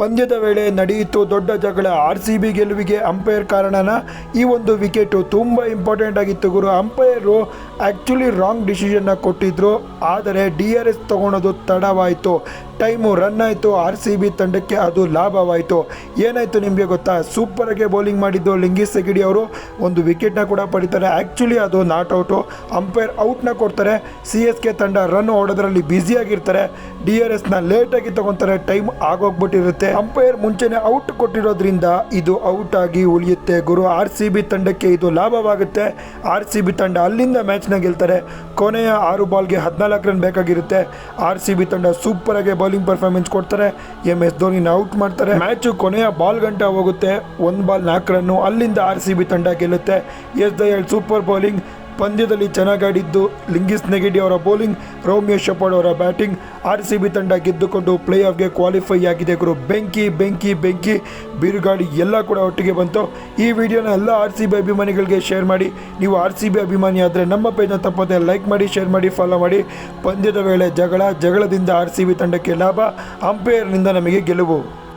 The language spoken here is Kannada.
ಪಂದ್ಯದ ವೇಳೆ ನಡೆಯಿತು ದೊಡ್ಡ ಜಗಳ. ಆರ್ ಸಿ ಬಿ ಗೆಲುವಿಗೆ ಅಂಪೈರ್ ಕಾರಣನ ಈ ಒಂದು ವಿಕೆಟು ತುಂಬ ಇಂಪಾರ್ಟೆಂಟ್ ಆಗಿತ್ತು ಗುರು. ಅಂಪೈರು ಆ್ಯಕ್ಚುಲಿ ರಾಂಗ್ ಡಿಸಿಷನ್ನ ಕೊಟ್ಟಿದ್ರು. ಆದರೆ ಡಿ ಆರ್ ಎಸ್ ತೊಗೊಳೋದು ತಡವಾಯಿತು. ಟೈಮು ರನ್ ಆಯಿತು. ಆರ್ ಸಿ ಬಿ ತಂಡಕ್ಕೆ ಅದು ಲಾಭವಾಯಿತು. ಏನಾಯಿತು ನಿಮಗೆ ಗೊತ್ತಾ? ಸೂಪರಾಗಿ ಬೌಲಿಂಗ್ ಮಾಡಿದ್ದು ಲಿಂಗೀಸ್ ಸೆಗಿಡಿ ಅವರು. ಒಂದು ವಿಕೆಟ್ನ ಕೂಡ ಪಡಿತಾರೆ. ಆ್ಯಕ್ಚುಲಿ ಅದು ನಾಟ್ ಔಟು. ಅಂಪೈರ್ ಔಟ್ನ ಕೊಡ್ತಾರೆ. ಸಿ ಎಸ್ ಕೆ ತಂಡ ರನ್ ಹೊಡೋದ್ರಲ್ಲಿ ಬ್ಯುಸಿಯಾಗಿರ್ತಾರೆ ಡಿ ಆರ್ ಎಸ್ನ ಲೇಟಾಗಿ ತಗೊತಾರೆ. ಟೈಮ್ ಆಗೋಗ್ಬಿಟ್ಟಿರುತ್ತೆ. ಅಂಪೈರ್ ಮುಂಚೆನೇ ಔಟ್ ಕೊಟ್ಟಿರೋದ್ರಿಂದ ಇದು ಔಟ್ ಆಗಿ ಉಳಿಯುತ್ತೆ. ಗುರು, ಆರ್ ಸಿ ಬಿ ತಂಡಕ್ಕೆ ಇದು ಲಾಭವಾಗುತ್ತೆ. ಆರ್ ಸಿ ಬಿ ತಂಡ ಅಲ್ಲಿಂದ ಮ್ಯಾಚ್ನ ಗೆಲ್ತಾರೆ. ಕೊನೆಯ ಆರು ಬಾಲ್ಗೆ ಹದಿನಾಲ್ಕು ರನ್ ಬೇಕಾಗಿರುತ್ತೆ. ಆರ್ ಸಿ ಬಿ ತಂಡ ಸೂಪರಾಗಿ ಆಗಿ ಬೌಲಿಂಗ್ ಪರ್ಫಾರ್ಮೆನ್ಸ್ ಕೊಡ್ತಾರೆ. ಎಂ ಎಸ್ ಧೋನಿನ ಔಟ್ ಮಾಡ್ತಾರೆ. ಮ್ಯಾಚು ಕೊನೆಯ ಬಾಲ್ ಗಂಟೆ ಹೋಗುತ್ತೆ ಒಂದು ಬಾಲ್ ನಾಲ್ಕು ರನ್ನು ಅಲ್ಲಿಂದ ಆರ್ ಸಿ ಬಿ ತಂಡ ಗೆಲ್ಲುತ್ತೆ. ಎಸ್ ದಯಾಳ್ ಸೂಪರ್ ಬೌಲಿಂಗ್ ಪಂದ್ಯದಲ್ಲಿ ಚೆನ್ನಾಗಿ ಆಡಿದ್ದು. ಲಿಂಗಿಸ್ ನೆಗೆಡಿ ಅವರ ಬೌಲಿಂಗ್ ರೋಮಿಯೋ ಶಪಾಡ್ ಅವರ ಬ್ಯಾಟಿಂಗ್ ಆರ್ ಸಿ ಬಿ ತಂಡ ಗೆದ್ದುಕೊಂಡು ಪ್ಲೇ ಆಫ್ಗೆ ಕ್ವಾಲಿಫೈ ಆಗಿದೆ ಗುರು. ಬೆಂಕಿ ಬೆಂಕಿ ಬೆಂಕಿ. ಬಿರುಗಾಡಿ ಎಲ್ಲ ಕೂಡ ಒಟ್ಟಿಗೆ ಬಂತು. ಈ ವಿಡಿಯೋನ ಎಲ್ಲ ಆರ್ ಸಿ ಬಿ ಅಭಿಮಾನಿಗಳಿಗೆ ಶೇರ್ ಮಾಡಿ. ನೀವು ಆರ್ ಸಿ ಬಿ ಅಭಿಮಾನಿ ಆದರೆ ನಮ್ಮ ಪೇಜ್ನ ತಪ್ಪದೆ ಲೈಕ್ ಮಾಡಿ, ಶೇರ್ ಮಾಡಿ, ಫಾಲೋ ಮಾಡಿ. ಪಂದ್ಯದ ವೇಳೆ ಜಗಳ, ಜಗಳದಿಂದ ಆರ್ ಸಿ ಬಿ ತಂಡಕ್ಕೆ ಲಾಭ. ಅಂಪೈರ್ನಿಂದ ನಮಗೆ ಗೆಲುವು.